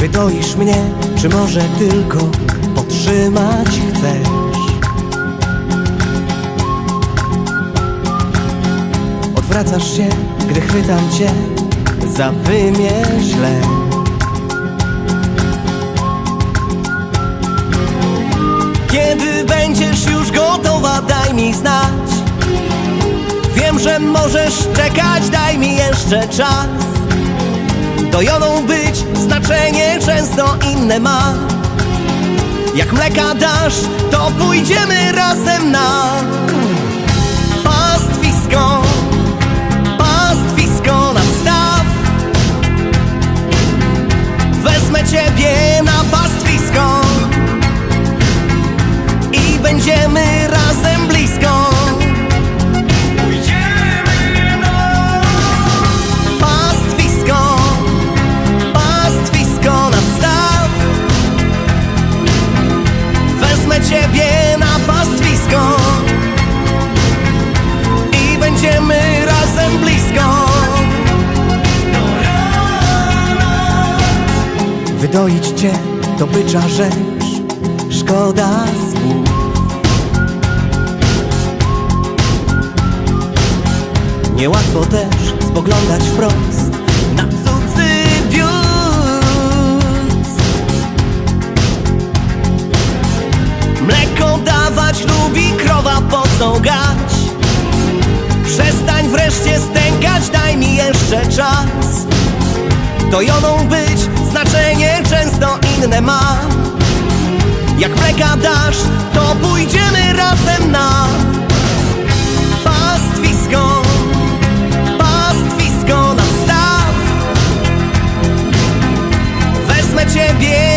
Wydoisz mnie, czy może tylko podtrzymać chcesz? Odwracasz się, gdy chwytam cię za wymię źle Kiedy będziesz już gotowa, daj mi znać. Wiem, że możesz czekać, daj mi jeszcze czas. Dojoną być, znaczenie często inne ma. Jak mleka dasz, to pójdziemy razem na Pastwisko, pastwisko nadstaw Wezmę ciebie na pastwisko I będziemy razem blisko Wydoić cię to bycza rzecz Szkoda słów. Niełatwo też spoglądać wprost na cudzy biust. Mleko dawać lubi krowa, po co gać? Przestań wreszcie stękać, daj mi jeszcze czas to jodą być znaczenie często inne ma. Jak mleka dasz, to pójdziemy razem na Pastwisko, pastwisko na staw. Wezmę ciebie